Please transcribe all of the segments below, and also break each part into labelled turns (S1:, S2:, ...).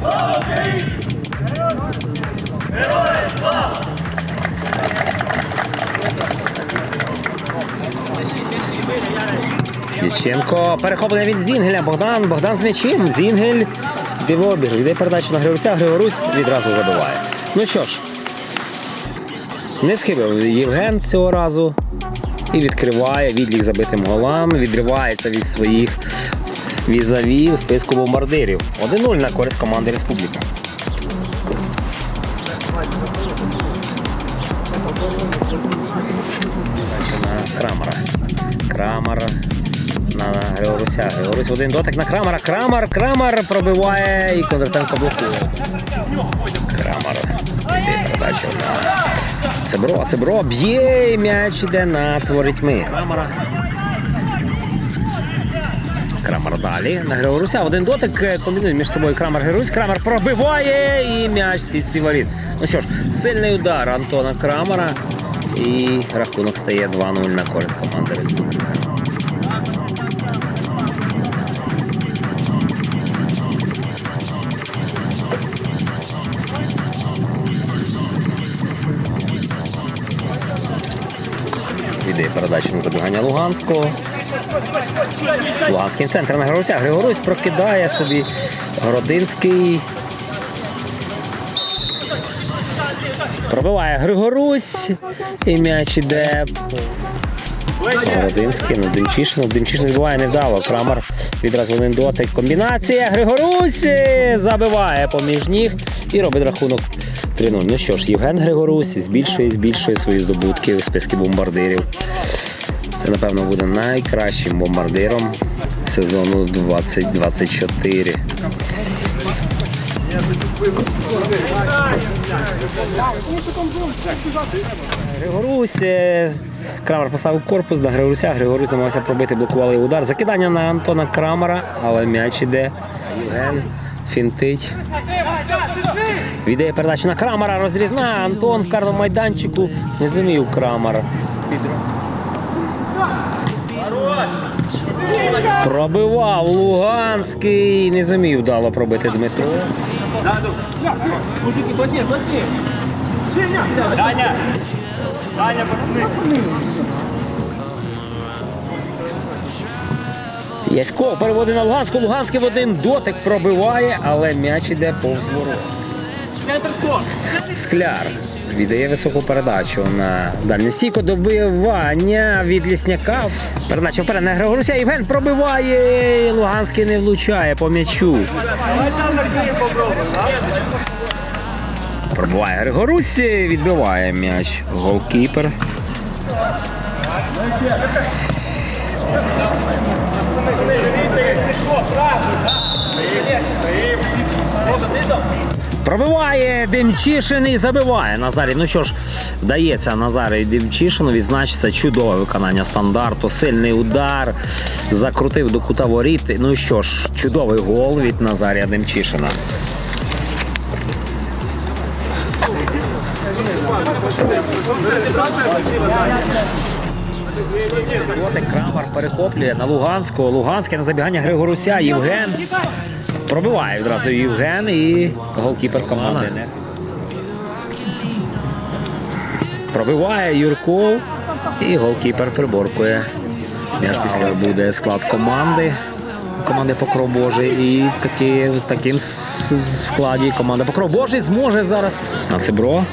S1: Слава Україні! Героям слава! Діченко перехоплення від Зінгеля. Богдан, Богдан з м'ячем. Зінгель дивобіг. Йде передача на Григоруся. Григорусь відразу забиває. Ну що ж, не схибив Євген цього разу і відкриває відлік забитим голам, відривається від своїх візаві у списку бомбардирів. 1-0 на користь команди Республіка. на Крамера. Крамер на Григоруся. Григорусь один дотик на Крамера. Крамер, Крамер пробиває і Кондратенко блокує. Крамер. Передача на Цебро. Цебро б'є і м'яч іде на творитьми. Крамера. Крамер далі на Григоруся. В один дотик е, комбінують між собою Крамер Григорусь. Крамер пробиває і м'яч сітці воріт. Ну що ж, сильний удар Антона Крамера. І рахунок стає 2-0 на користь команди Республіка. Віддає передачу на забігання Луганського. Луганський центр на Григоруся. Григорусь прокидає собі Городинський. Пробиває Григорусь. І м'яч іде. Городинський, ну Демчишин. Демчишин відбиває невдало. Крамер відразу один дотик. Комбінація. Григорусь забиває поміж ніг і робить рахунок 3-0. Ну що ж, Євген Григорусь збільшує збільшує свої здобутки у списку бомбардирів. Це, напевно, буде найкращим бомбардиром сезону 2024. Григорусь. е, Крамер поставив корпус на Григоруся. Григорусь намагався пробити, блокували удар. Закидання на Антона Крамера, але м'яч іде. Євген фінтить. Віддає передачу на Крамера, розрізна. Антон в карному майданчику. Не зумів Крамер. Пробивав Луганський. Не зумів вдало пробити Дмитро.
S2: Даня! Даня, пацани!
S1: Ясько переводить на Луганську. Луганський в один дотик пробиває, але м'яч іде повз ворот. Скляр віддає високу передачу на дальню сіку. Добивання від лісняка. Передача вперед на Григоруся. Євген пробиває. Луганський не влучає по м'ячу. Пробиває Григорусь, відбиває м'яч. Голкіпер. Пробиває Демчишин і забиває Назарій. Ну що ж, вдається Назарій Демчишину відзначиться чудове виконання стандарту, сильний удар, закрутив до кута воріт. Ну що ж, чудовий гол від Назарія Демчишина. Крамар перехоплює на Луганського. Луганське на забігання Григоруся. Євген пробиває відразу Євген і голкіпер команди. Пробиває Юрков і голкіпер приборкує. М'яч після буде склад команди. Команди Покров Божий. І такі, в таким складі команда Покров Божий зможе зараз. А Цибро.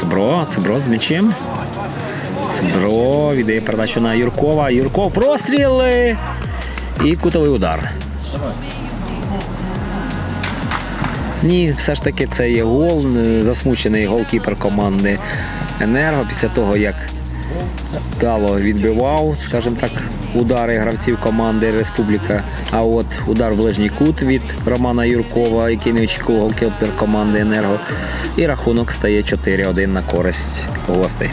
S1: Цибро, Цибро з м'ячем. Цибро віддає передачу на Юркова. Юрков простріл е, і кутовий удар. Ні, все ж таки це є гол, е, засмучений голкіпер команди Енерго після того, як вдало відбивав, скажімо так, удари гравців команди Республіка. А от удар в ближній кут від Романа Юркова, який не очікував голкіпер команди Енерго. І рахунок стає 4-1 на користь гостей.